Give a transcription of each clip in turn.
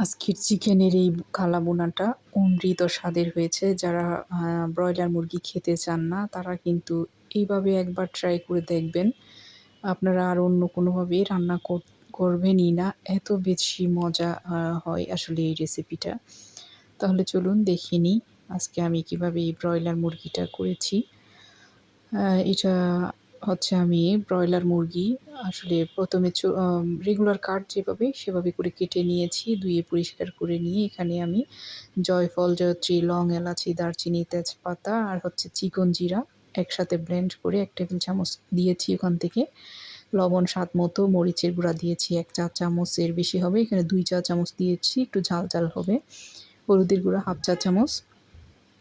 আজকের চিকেনের এই কালা বোনাটা অমৃত স্বাদের হয়েছে। যারা ব্রয়লার মুরগি খেতে চান না, তারা কিন্তু এইভাবে একবার ট্রাই করে দেখবেন। আপনারা আর অন্য কোনোভাবে রান্না করবেনই না। এত বেশি মজা হয় আসলে এই রেসিপিটা তাহলে চলুন দেখে নিই আজকে আমি কীভাবে এই ব্রয়লার মুরগিটা করেছি। এটা হচ্ছে আমি ব্রয়লার মুরগি, আসলে প্রথমে রেগুলার কাট যেভাবে, সেভাবে করে কেটে নিয়েছি, ধুয়ে পরিষ্কার করে নিয়ে এখানে আমি জয়ফল, জয়ত্রী, লং এলাচি, দারচিনি, তেজপাতা আর হচ্ছে চিকন জিরা একসাথে ব্লেন্ড করে এক টেবিল চামচ দিয়েছি ওখান থেকে। লবণ, স্বাদ মতো মরিচের গুঁড়া দিয়েছি, এক চা চামচের বেশি হবে, এখানে দুই চা চামচ দিয়েছি, একটু ঝাল ঝাল হবে। হলুদের গুঁড়া হাফ চা চামচ।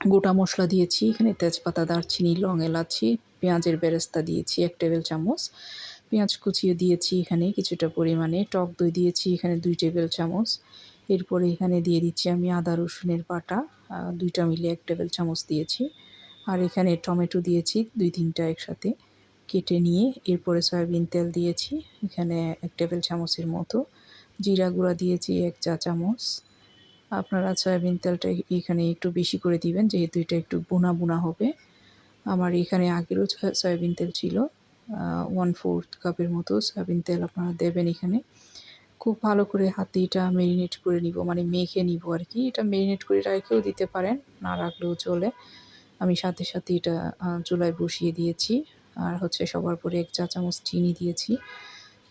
গোটা মশলা দিয়েছি, এখানে তেজপাতা, দারচিনি, লং এলাচি, পেঁয়াজের বেরেস্তা দিয়েছি, এক টেবিল চামচ। পেঁয়াজ কুচিয়ে দিয়েছি এখানে কিছুটা পরিমাণে, টক দই দিয়েছি এখানে দুই টেবিল চামচ। এরপরে এখানে দিয়ে দিচ্ছি আমি আদা রসুনের বাটা দুইটা মিলে এক টেবিল চামচ দিয়েছি। আর এখানে টমেটো দিয়েছি দুই তিনটা একসাথে কেটে নিয়ে, এরপরে সয়াবিন তেল দিয়েছি, এখানে এক টেবিল চামচের মতো। জিরা গুঁড়া দিয়েছি এক চা চামচ। আপনারা সয়াবিন তেলটা এখানে একটু বেশি করে দিবেন, যেহেতু এটা একটু বোনা বোনা হবে। আমার এখানে আগেরও সয়াবিন তেল ছিল ওয়ান ফোর্থ কাপের মতো সয়াবিন তেল আপনারা দেবেন এখানে। খুব ভালো করে হাতে এটা মেরিনেট করে নিব মানে মেখে নিব আর কি। এটা মেরিনেট করে রেখেও দিতে পারেন, না রাখলেও চলে। আমি সাথে সাথে এটা চুলায় বসিয়ে দিয়েছি, আর হচ্ছে সবার পরে এক চা চামচ চিনি দিয়েছি।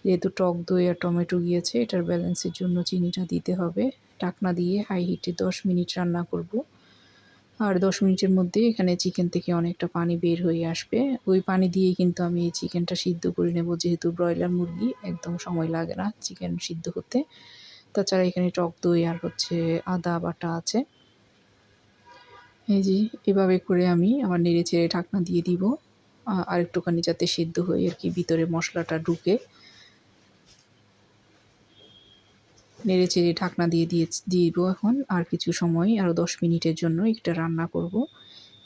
যেহেতু টক দই আর টমেটো গিয়েছে, এটার ব্যালেন্সের জন্য চিনিটা দিতে হবে। টাকনা দিয়ে হাই হিটে দশ মিনিট রান্না করব। আর দশ মিনিটের মধ্যে এখানে চিকেন থেকে অনেকটা পানি বের হয়ে আসবে। ওই পানি দিয়েই কিন্তু আমি এই চিকেনটা সিদ্ধ করে নেব, যেহেতু ব্রয়লার মুরগি, একদম সময় লাগে না চিকেন সিদ্ধ হতে তাছাড়া এখানে টক দই আর হচ্ছে আদা বাটা আছে। এই যে, এভাবে করে আমি আমার নেড়ে চেড়ে ঢাকনা দিয়ে দিব। আর একটুখানি যাতে সিদ্ধ হয়ে আর কি ভিতরে মশলাটা ঢুকে। নেড়ে চেড়ে ঢাকনা দিয়ে দিয়ে দিব এখন। আর কিছু সময় আরও দশ মিনিটের জন্য একটা রান্না করব।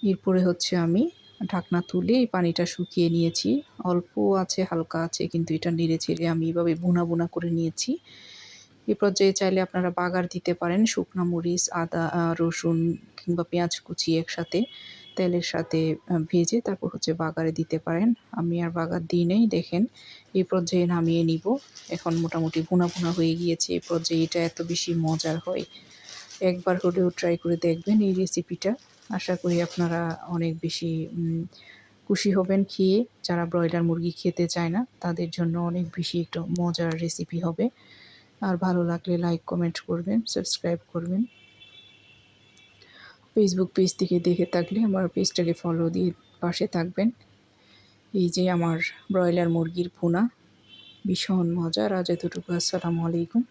এরপরে হচ্ছে আমি ঢাকনা তুলে এই পানিটা শুকিয়ে নিয়েছি। অল্প আছে, হালকা আছে, কিন্তু এটা নেড়ে চেড়ে আমি এভাবে বোনা বোনা করে নিয়েছি। এই পর্যায়ে চাইলে আপনারা বাগার দিতে পারেন। শুকনা মরিচ, আদা, রসুন কিংবা পেঁয়াজ কুচি একসাথে। তেলের সাথে ভেজে তারপর হচ্ছে বাগারে দিতে পারেন। আমি আর বাগার দিই নেই, দেখেন। এই পর্যায়ে নামিয়ে নিব। এখন মোটামুটি ভুনা ভুনা হয়ে গিয়েছে এই পর্যায়ে। এটা এত বেশি মজার হয়। একবার হলেও ট্রাই করে দেখবেন এই রেসিপিটা আশা করি আপনারা অনেক বেশি খুশি হবেন খেয়ে। যারা ব্রয়লার মুরগি খেতে চায় না, তাদের জন্য অনেক বেশি একটু মজার রেসিপি হবে। আর ভালো লাগলে লাইক কমেন্ট করবেন সাবস্ক্রাইব করবেন। ফেসবুক পেজ থেকে দেখে থাকলে আমার পেজটাকে ফলো দিয়ে পাশে থাকবেন। এই যে আমার ব্রয়লার মুরগির ফোনা ভীষণ মজার। আজ এতটুকু। আসসালামু আলাইকুম।